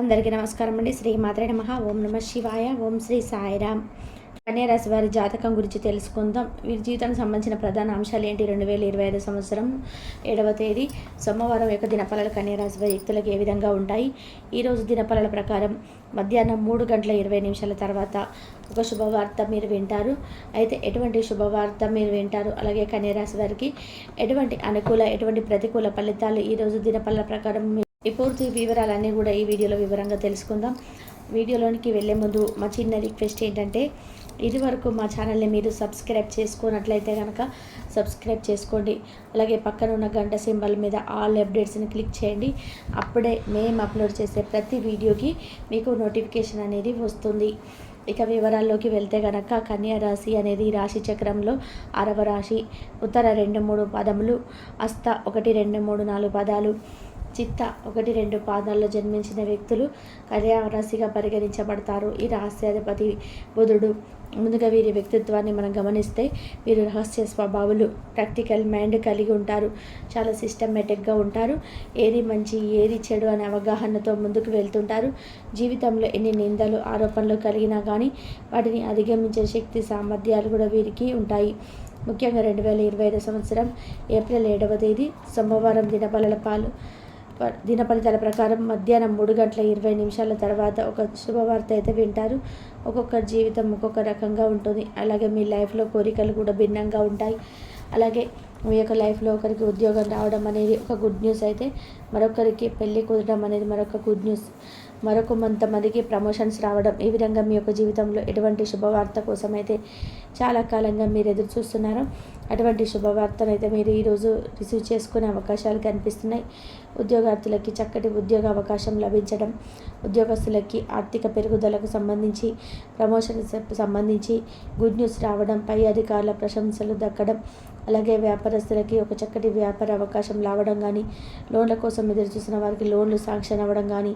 అందరికీ నమస్కారం అండి. శ్రీ మాత్రే నమ. ఓం నమ శివాయ. ఓం శ్రీ సాయిరామ్ కన్యారాశి వారి జాతకం గురించి తెలుసుకుందాం. వీరి జీవితానికి సంబంధించిన ప్రధాన అంశాలు ఏంటి? రెండు వేల ఇరవై ఐదు సంవత్సరం ఏడవ తేదీ. సోమవారం యొక్క దినఫలాలు కన్యారాశి వారి వ్యక్తులకు ఏ విధంగా ఉంటాయి? ఈరోజు దినఫలాల ప్రకారం మధ్యాహ్నం మూడు గంటల ఇరవై నిమిషాల తర్వాత ఒక శుభవార్త మీరు వింటారు. అయితే ఎటువంటి శుభవార్త మీరు వింటారు? అలాగే కన్యారాశి వారికి ఎటువంటి అనుకూల ఎటువంటి ప్రతికూల ఫలితాలు ఈరోజు దినఫలాల ప్రకారం ఈ పూర్తి వివరాలన్నీ కూడా ఈ వీడియోలో వివరంగా తెలుసుకుందాం. వీడియోలోనికి వెళ్ళే ముందు మా చిన్న రిక్వెస్ట్ ఏంటంటే ఇది వరకు మా ఛానల్ని మీరు సబ్స్క్రైబ్ చేసుకున్నట్లయితే కనుక సబ్స్క్రైబ్ చేసుకోండి. అలాగే పక్కన ఉన్న గంట సింబల్ మీద ఆల్ అప్డేట్స్ని క్లిక్ చేయండి. అప్పుడే మేము అప్లోడ్ చేసే ప్రతి వీడియోకి మీకు నోటిఫికేషన్ అనేది వస్తుంది. ఇక వివరాల్లోకి వెళ్తే కనుక కన్యా రాశి అనేది రాశి చక్రంలో అరవ రాశి. ఉత్తర రెండు మూడు పదములు అస్త ఒకటి రెండు మూడు నాలుగు పదాలు. చిత్త ఒకటి రెండు పాదాల్లో జన్మించిన వ్యక్తులు కన్యారాశిగా పరిగణించబడతారు. ఈ రహస్యాధిపతి బుధుడు. ముందుగా వీరి వ్యక్తిత్వాన్ని మనం గమనిస్తే వీరు రహస్య స్వభావులు ప్రాక్టికల్ మైండ్ కలిగి ఉంటారు. చాలా సిస్టమేటిక్గా ఉంటారు. ఏది మంచి ఏది చెడు అనే అవగాహనతో ముందుకు వెళ్తుంటారు. జీవితంలో ఎన్ని నిందలు ఆరోపణలు కలిగినా కానీ వాటిని అధిగమించే శక్తి సామర్థ్యాలు కూడా వీరికి ఉంటాయి. ముఖ్యంగా రెండు వేల ఇరవై ఐదు సంవత్సరం ఏప్రిల్ ఏడవ తేదీ సోమవారం దినబలల పాలు. దిన ఫలితాల ప్రకారం మధ్యాహ్నం మూడు గంటల ఇరవై నిమిషాల తర్వాత ఒక శుభవార్త అయితే వింటారు. ఒక్కొక్క జీవితం ఒక్కొక్క రకంగా ఉంటుంది. అలాగే మీ లైఫ్లో కోరికలు కూడా భిన్నంగా ఉంటాయి. అలాగే మీ యొక్క లైఫ్లో ఒకరికి ఉద్యోగం రావడం అనేది ఒక గుడ్ న్యూస్ అయితే మరొకరికి పెళ్ళి కుదరడం అనేది మరొక గుడ్ న్యూస్. మరొక మందికి ప్రమోషన్స్ రావడం ఈ విధంగా మీ యొక్క జీవితంలో ఎటువంటి శుభవార్త కోసం అయితే చాలా కాలంగా మీరు ఎదురు చూస్తున్నారు. అటువంటి శుభవార్తను అయితే మీరు ఈరోజు రిసీవ్ చేసుకునే అవకాశాలు కనిపిస్తున్నాయి. ఉద్యోగార్థులకి చక్కటి ఉద్యోగ అవకాశం లభించడం ఉద్యోగస్తులకి ఆర్థిక పెరుగుదలకు సంబంధించి ప్రమోషన్ సంబంధించి గుడ్ న్యూస్ రావడం పై అధికారుల ప్రశంసలు దక్కడం అలాగే వ్యాపారస్తులకి ఒక చక్కటి వ్యాపార అవకాశం రావడం కానీ లోన్ల కోసం ఎదురు చూసిన వారికి లోన్లు శాంక్షన్ అవ్వడం కానీ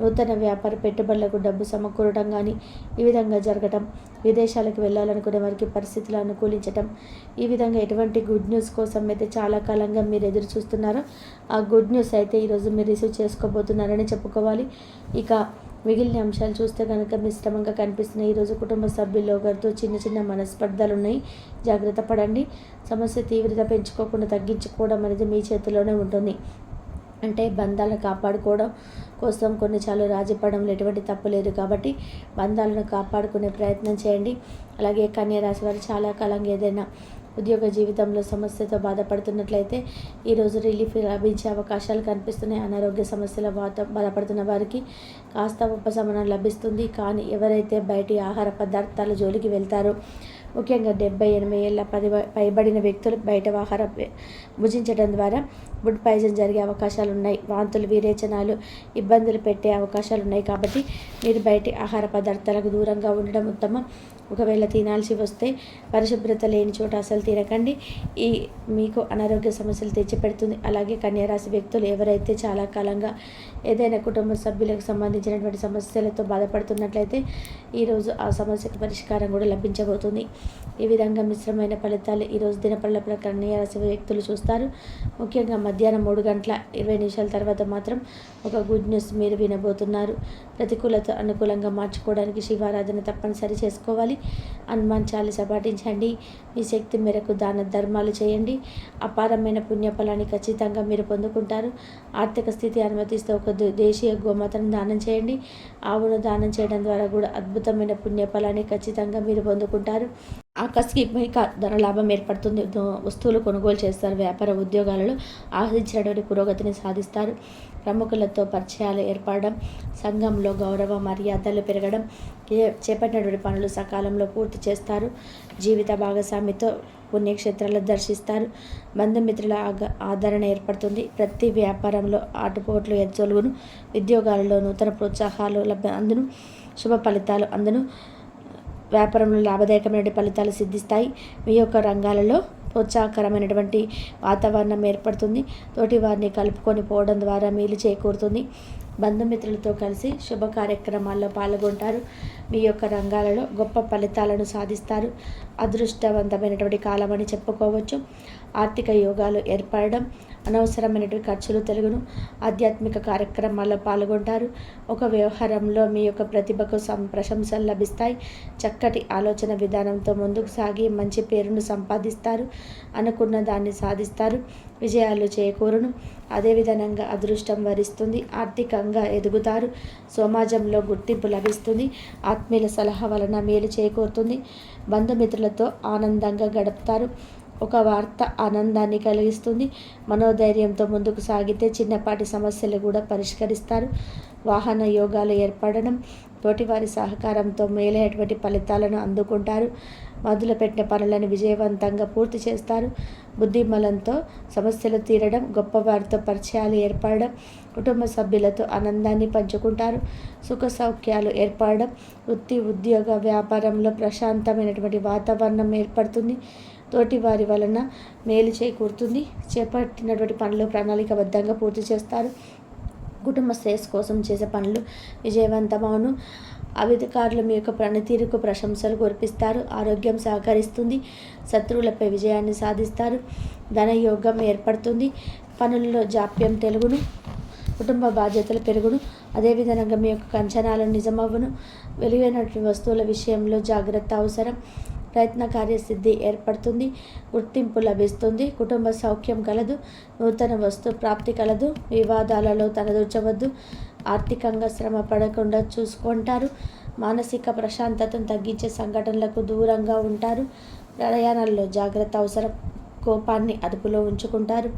నూతన వ్యాపార పెట్టుబడులకు డబ్బు సమకూరడం కానీ ఈ విధంగా జరగడం విదేశాలకు వెళ్ళాలనుకునే వారికి పరిస్థితులు అనుకూలించటం. ఈ విధంగా ఎటువంటి గుడ్ న్యూస్ కోసం అయితే చాలా కాలంగా మీరు ఎదురు చూస్తున్నారో. ఆ గుడ్ న్యూస్ అయితే ఈరోజు మీరు రిసీవ్ చేసుకోబోతున్నారని చెప్పుకోవాలి. ఇక మిగిలిన అంశాలు చూస్తే కనుక మిశ్రమంగా కనిపిస్తున్నాయి ఈరోజు కుటుంబ సభ్యుల్లో ఒకరితో చిన్న చిన్న మనస్పర్ధలు ఉన్నాయి జాగ్రత్త పడండి. సమస్య తీవ్రత పెంచుకోకుండా తగ్గించుకోవడం అనేది మీ చేతిలోనే ఉంటుంది. అంటే బంధాలను కాపాడుకోవడం కోసం కొన్నిసార్లు రాజీపడంలో ఎటువంటి తప్పు లేదు కాబట్టి బంధాలను కాపాడుకునే ప్రయత్నం చేయండి. అలాగే కన్యా రాశి వారు చాలా కాలంగా ఏదైనా ఉద్యోగ జీవితంలో సమస్యతో బాధపడుతున్నట్లయితే ఈరోజు రిలీఫ్ లభించే అవకాశాలు కనిపిస్తున్నాయి. అనారోగ్య సమస్యల బాధ బాధపడుతున్న వారికి కాస్త ఉపశమనం లభిస్తుంది. కానీ ఎవరైతే బయటి ఆహార పదార్థాల జోలికి వెళ్తారో ముఖ్యంగా డెబ్బై ఎనభై ఏళ్ళ పది పైబడిన వ్యక్తులు బయట ఆహారం భుజించడం ద్వారా ఫుడ్ పాయిజన్ జరిగే అవకాశాలు ఉన్నాయి వాంతులు విరేచనాలు ఇబ్బందులు పెట్టే అవకాశాలు ఉన్నాయి కాబట్టి మీరు బయటి ఆహార పదార్థాలకు దూరంగా ఉండడం ఉత్తమం. ఒకవేళ తినాల్సి వస్తే పరిశుభ్రత లేని చోట అసలు తిరగండి. ఈ మీకు అనారోగ్య సమస్యలు తెచ్చిపెడుతుంది. అలాగే కన్యారాశి వ్యక్తులు ఎవరైతే చాలా కాలంగా ఏదైనా కుటుంబ సభ్యులకు సంబంధించినటువంటి సమస్యలతో బాధపడుతున్నట్లయితే ఈరోజు ఆ సమస్యకు పరిష్కారం కూడా లభించబోతుంది. ఈ విధంగా మిశ్రమైన ఫలితాలు ఈరోజు దినపళ్ళ కన్యారాశి వ్యక్తులు చూస్తారు. ముఖ్యంగా మధ్యాహ్నం మూడు గంటల ఇరవై నిమిషాల తర్వాత మాత్రం ఒక గుడ్ న్యూస్ మీరు వినబోతున్నారు. ప్రతికూలత అనుకూలంగా మార్చుకోవడానికి శివారాధన తప్పనిసరి చేసుకోవాలి. హనుమాన్ చాలీస పాటించండి. మీ శక్తి మేరకు దాన ధర్మాలు చేయండి. అపారమైన పుణ్యఫలాన్ని ఖచ్చితంగా మీరు పొందుకుంటారు. ఆర్థిక స్థితి అనుమతిస్తే ఒక దేశీయ గోమాతను దానం చేయండి. ఆవును దానం చేయడం ద్వారా కూడా అద్భుతమైన పుణ్యఫలాన్ని ఖచ్చితంగా మీరు పొందుకుంటారు. ఆకస్మిక ధర లాభం ఏర్పడుతుంది. వస్తువులు కొనుగోలు చేస్తారు. వ్యాపార ఉద్యోగాలలో ఆశించినటువంటి పురోగతిని సాధిస్తారు. ప్రముఖులతో పరిచయాలు ఏర్పడడం సంఘంలో గౌరవ మర్యాదలు పెరగడం చేపట్టినటువంటి పనులు సకాలంలో పూర్తి చేస్తారు. జీవిత భాగస్వామితో పుణ్యక్షేత్రాలు దర్శిస్తారు. బంధుమిత్రుల ఆదరణ ఏర్పడుతుంది. ప్రతి వ్యాపారంలో ఆటుపోట్లు ఎచ్చొలుగును ఉద్యోగాలలో నూతన ప్రోత్సాహాలు లభ్య అందును. శుభ ఫలితాలు అందును. వ్యాపారంలో లాభదాయకమైన ఫలితాలు సిద్ధిస్తాయి. మీ యొక్క రంగాలలో ప్రోత్సాహకరమైనటువంటి వాతావరణం ఏర్పడుతుంది. తోటి వారిని కలుపుకొని పోవడం ద్వారా మేలు చేకూరుతుంది. బంధుమిత్రులతో కలిసి శుభ కార్యక్రమాల్లో పాల్గొంటారు. మీ యొక్క రంగాలలో గొప్ప ఫలితాలను సాధిస్తారు. అదృష్టవంతమైనటువంటి కాలం అని చెప్పుకోవచ్చు. ఆర్థిక యోగాలు ఏర్పడడం అనవసరమైనటువంటి ఖర్చులు తెలుగును. ఆధ్యాత్మిక కార్యక్రమాల్లో పాల్గొంటారు. ఒక వ్యవహారంలో మీ యొక్క ప్రతిభకు సం ప్రశంసలు లభిస్తాయి. చక్కటి ఆలోచన విధానంతో ముందుకు సాగి మంచి పేరును సంపాదిస్తారు. అనుకున్న దాన్ని సాధిస్తారు. విజయాలు చేకూరును. అదేవిధంగా అదృష్టం వరిస్తుంది. ఆర్థికంగా ఎదుగుతారు. సమాజంలో గుర్తింపు లభిస్తుంది. ఆత్మీయుల సలహా వలన మేలు చేకూరుతుంది. బంధుమిత్రులతో ఆనందంగా గడుపుతారు. ఒక వార్త ఆనందాన్ని కలిగిస్తుంది. మనోధైర్యంతో ముందుకు సాగితే చిన్నపాటి సమస్యలు కూడా పరిష్కరిస్తారు. వాహన యోగాలు ఏర్పడడం తోటివారి సహకారంతో మేలైనటువంటి ఫలితాలను అందుకుంటారు. మొదలుపెట్టిన పనులను విజయవంతంగా పూర్తి చేస్తారు. బుద్ధిమలంతో సమస్యలు తీరడం గొప్పవారితో పరిచయాలు ఏర్పడడం కుటుంబ సభ్యులతో ఆనందాన్ని పంచుకుంటారు. సుఖ సౌఖ్యాలు ఏర్పడడం వృత్తి ఉద్యోగ వ్యాపారంలో ప్రశాంతమైనటువంటి వాతావరణం ఏర్పడుతుంది. తోటి వారి వలన మేలు చేకూరుతుంది. చేపట్టినటువంటి పనులు ప్రణాళికబద్ధంగా పూర్తి చేస్తారు. కుటుంబ శ్రేయస్ కోసం చేసే పనులు విజయవంతమవును. అధికారులు మీ యొక్క పనితీరుకు ప్రశంసలు కురిపిస్తారు. ఆరోగ్యం సహకరిస్తుంది. శత్రువులపై విజయాన్ని సాధిస్తారు. ధనయోగం ఏర్పడుతుంది. పనుల్లో జాప్యం తెలుగును. కుటుంబ బాధ్యతలు పెరుగును. అదేవిధంగా మీ యొక్క కంచనాలు నిజమవ్వను. వెలువైనటువంటి వస్తువుల విషయంలో జాగ్రత్త అవసరం. ప్రయత్న కార్యసిద్ధి ఏర్పడుతుంది గుర్తింపు లభిస్తుంది కుటుంబ సౌఖ్యం కలదు నూతన వస్తు ప్రాప్తి కలదు వివాదాలలో తలదూర్చవద్దు ఆర్థికంగా శ్రమ పడకుండా చూసుకుంటారు మానసిక ప్రశాంతతను తగ్గించే సంఘటనలకు దూరంగా ఉంటారు ప్రయాణాల్లో జాగ్రత్త అవసరం కోపాన్ని అదుపులో ఉంచుకుంటారు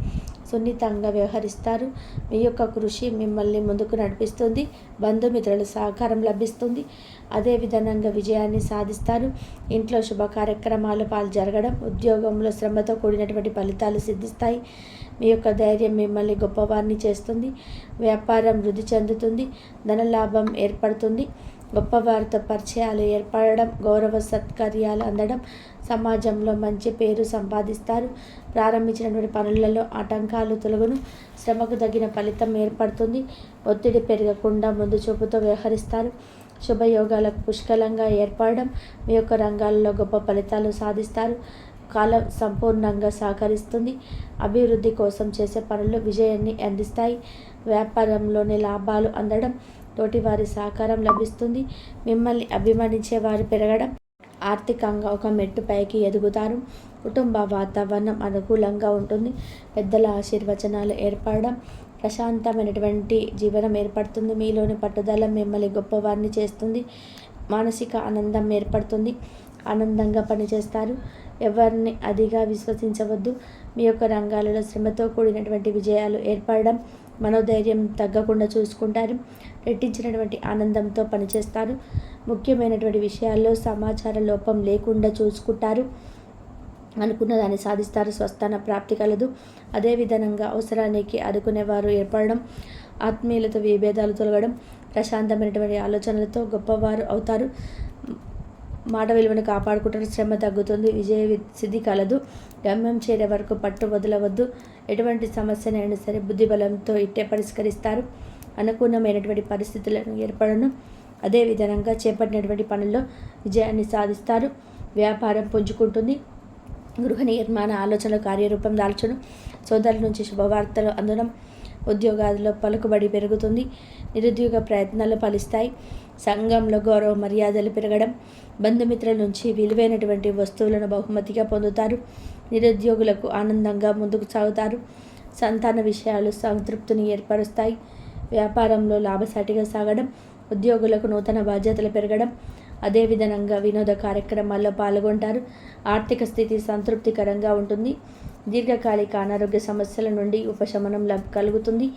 సున్నితంగా వ్యవహరిస్తారు. మీ యొక్క కృషి మిమ్మల్ని ముందుకు నడిపిస్తుంది. బంధుమిత్రుల సహకారం లభిస్తుంది. అదేవిధంగా విజయాన్ని సాధిస్తారు. ఇంట్లో శుభ కార్యక్రమాలు పాలు జరగడం ఉద్యోగంలో శ్రమతో కూడినటువంటి ఫలితాలు సిద్ధిస్తాయి. మీ యొక్క ధైర్యం మిమ్మల్ని గొప్పవారిని చేస్తుంది. వ్యాపారం వృద్ధి చెందుతుంది. ధనలాభం ఏర్పడుతుంది. గొప్పవారితో పరిచయాలు ఏర్పడడం గౌరవ సత్కార్యాలు అందడం సమాజంలో మంచి పేరు సంపాదిస్తారు. ప్రారంభించినటువంటి పనులలో ఆటంకాలు తొలగును. శ్రమకు తగిన ఫలితం ఏర్పడుతుంది. ఒత్తిడి పెరగకుండా ముందు చూపుతో వ్యవహరిస్తారు. శుభయోగాలకు పుష్కలంగా ఏర్పడడం మీ యొక్క రంగాల్లో గొప్ప ఫలితాలు సాధిస్తారు. కాలం సంపూర్ణంగా సహకరిస్తుంది. అభివృద్ధి కోసం చేసే పనులు విజయాన్ని అందిస్తాయి. వ్యాపారంలోని లాభాలు అందడం తోటివారి సహకారం లభిస్తుంది. మిమ్మల్ని అభిమానించే వారు పెరగడం ఆర్థికంగా ఒక మెట్టు పైకి ఎదుగుతారు. కుటుంబ వాతావరణం అనుకూలంగా ఉంటుంది. పెద్దల ఆశీర్వచనాలు ఏర్పడడం ప్రశాంతమైనటువంటి జీవనం ఏర్పడుతుంది. మీలోని పట్టుదల మిమ్మల్ని గొప్పవారిని చేస్తుంది. మానసిక ఆనందం ఏర్పడుతుంది. ఆనందంగా పనిచేస్తారు. ఎవరిని అదిగా విశ్వసించవద్దు. మీ యొక్క రంగాలలో శ్రమతో కూడినటువంటి విజయాలు ఏర్పడడం మనోధైర్యం తగ్గకుండా చూసుకుంటారు రెట్టించినటువంటి ఆనందంతో పనిచేస్తారు. ముఖ్యమైనటువంటి విషయాల్లో సమాచార లోపం లేకుండా చూసుకుంటారు. అనుకున్న దాన్ని సాధిస్తారు స్వస్థాన ప్రాప్తి కలదు. అదేవిధంగా అవసరానికి అదుకునేవారు ఏర్పడడం ఆత్మీయులతో విభేదాలు తొలగడం ప్రశాంతమైనటువంటి ఆలోచనలతో గొప్పవారు అవుతారు. మాట విలువను కాపాడుకుంటున్న శ్రమ తగ్గుతుంది. విజయ సిద్ధి కలదు. గమ్యం చేరే వరకు పట్టు వదలవద్దు. ఎటువంటి సమస్యనైనా సరే బుద్ధిబలంతో ఇట్టే పరిష్కరిస్తారు. అనుకూలమైనటువంటి పరిస్థితులను ఏర్పడను. అదేవిధంగా చేపట్టినటువంటి పనుల్లో విజయాన్ని సాధిస్తారు. వ్యాపారం పుంజుకుంటుంది. గృహ నిర్మాణ ఆలోచనలు కార్యరూపం దాల్చడం సోదరుల నుంచి శుభవార్తలు అందడం ఉద్యోగాల్లో పలుకుబడి పెరుగుతుంది. నిరుద్యోగ ప్రయత్నాలు ఫలిస్తాయి. సంఘంలో గౌరవ మర్యాదలు పెరగడం బంధుమిత్రుల నుంచి విలువైనటువంటి వస్తువులను బహుమతిగా పొందుతారు. నిరుద్యోగులకు ఆనందంగా ముందుకు సాగుతారు. సంతాన విషయాలు సంతృప్తిని ఏర్పరుస్తాయి. వ్యాపారంలో లాభసాటిగా సాగడం ఉద్యోగులకు నూతన బాధ్యతలు పెరగడం అదేవిధంగా వినోద కార్యక్రమాల్లో పాల్గొంటారు. ఆర్థిక స్థితి సంతృప్తికరంగా ఉంటుంది. దీర్ఘకాలిక అనారోగ్య సమస్యల నుండి ఉపశమనం లబ్ కలుగుతుంది.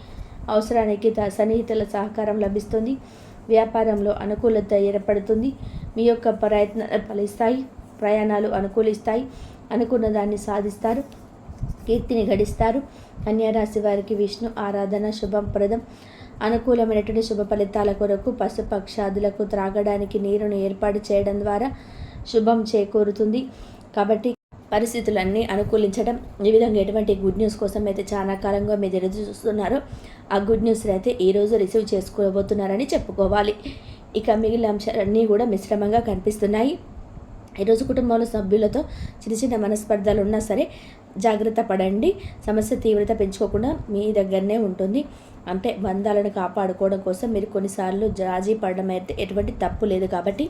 అవసరానికి సన్నిహితుల సహకారం లభిస్తుంది. వ్యాపారంలో అనుకూలత ఏర్పడుతుంది. మీ యొక్క ప్రయత్నాలు ఫలిస్తాయి. ప్రయాణాలు అనుకూలిస్తాయి. అనుకున్న దాన్ని సాధిస్తారు. కీర్తిని గడిస్తారు. కన్యారాశి వారికి విష్ణు ఆరాధన శుభప్రదం. అనుకూలమైనటువంటి శుభ ఫలితాల కొరకు పశుపక్షాదులకు త్రాగడానికి నీరును ఏర్పాటు చేయడం ద్వారా శుభం చేకూరుతుంది. కాబట్టి పరిస్థితులన్నీ అనుకూలించడం ఈ విధంగా ఎటువంటి గుడ్ న్యూస్ కోసం అయితే చాలా కాలంగా మీరు ఎదురు చూస్తున్నారో. ఆ గుడ్ న్యూస్ అయితే ఈరోజు రిసీవ్ చేసుకోబోతున్నారని చెప్పుకోవాలి. ఇక మిగిలిన అంశాలన్నీ కూడా మిశ్రమంగా కనిపిస్తున్నాయి. ఈరోజు కుటుంబంలో సభ్యులతో చిన్న చిన్న మనస్పర్ధలు ఉన్నా సరే జాగ్రత్త పడండి. సమస్య తీవ్రత పెంచుకోకుండా మీ దగ్గరనే ఉంటుంది. అంటే బంధాలను కాపాడుకోవడం కోసం మీరు కొన్నిసార్లు రాజీ పడడం అయితే ఎటువంటి తప్పు లేదు కాబట్టి